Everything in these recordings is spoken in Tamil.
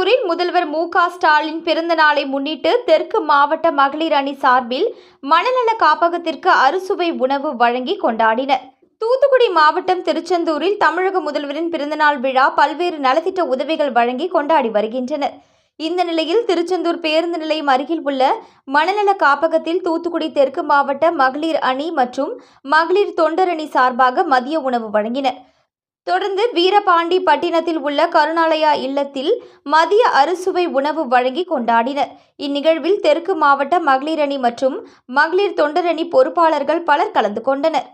திருச்செந்தூரில் முதல்வர் மு க ஸ்டாலின் பிறந்த நாளை முன்னிட்டு தெற்கு மாவட்ட மகளிர் அணி சார்பில் மனநல காப்பகத்திற்கு அறுசுவை உணவு வழங்கி கொண்டாடினர். தூத்துக்குடி மாவட்டம் திருச்செந்தூரில் தமிழக முதல்வரின் பிறந்தநாள் விழா பல்வேறு நலத்திட்ட உதவிகள் வழங்கி கொண்டாடி வருகின்றனர். இந்த நிலையில் திருச்செந்தூர் பேருந்து நிலையம் அருகில் உள்ள மனநல காப்பகத்தில் தூத்துக்குடி தெற்கு மாவட்ட மகளிர் அணி மற்றும் மகளிர் தொண்டரணி சார்பாக மதிய உணவு வழங்கினர். தொடர்ந்து வீரபாண்டி பட்டினத்தில் உள்ள கருணாலயா இல்லத்தில் மதிய அறுசுவை உணவு வழங்கி கொண்டாடினர். இந்நிகழ்வில் தெற்கு மாவட்ட மகளிரணி மற்றும் மகளிர் தொண்டரணி பொறுப்பாளர்கள் பலர் கலந்து கொண்டனர்.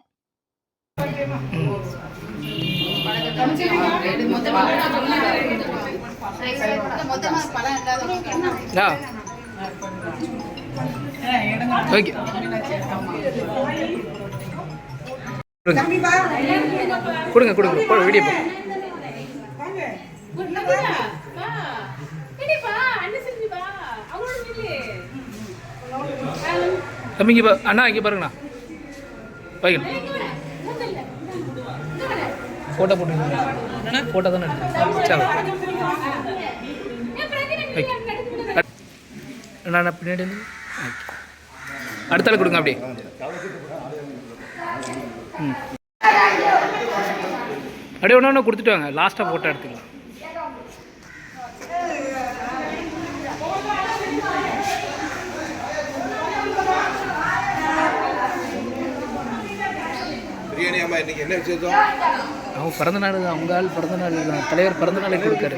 ஓகே. கொடுங்க. கொடுங்க போடு வீடியோ போ. தம்பி இங்கே பா அண்ணா இங்கே பாருங்கண்ணா. வைக்கணும் ஃபோட்டோ போட்டு ஃபோட்டோ தானே வைக்க. அண்ணா அண்ணா பின்னாடி வந்து. வைக்க. அடுத்த ஆள் கொடுங்க அப்படியே. அப்படியே ஒன்று ஒன்று கொடுத்துட்டு வாங்க. லாஸ்ட்டாக ஃபோட்டோ எடுத்துக்கலாம். பிரியாணி அம்மா இன்னைக்கு என்ன விசேஷம்? அவங்க பிறந்த நாள் அவங்க ஆள் பிறந்த நாள் தான். தலைவர் பிறந்த நாளை கொடுக்காரு.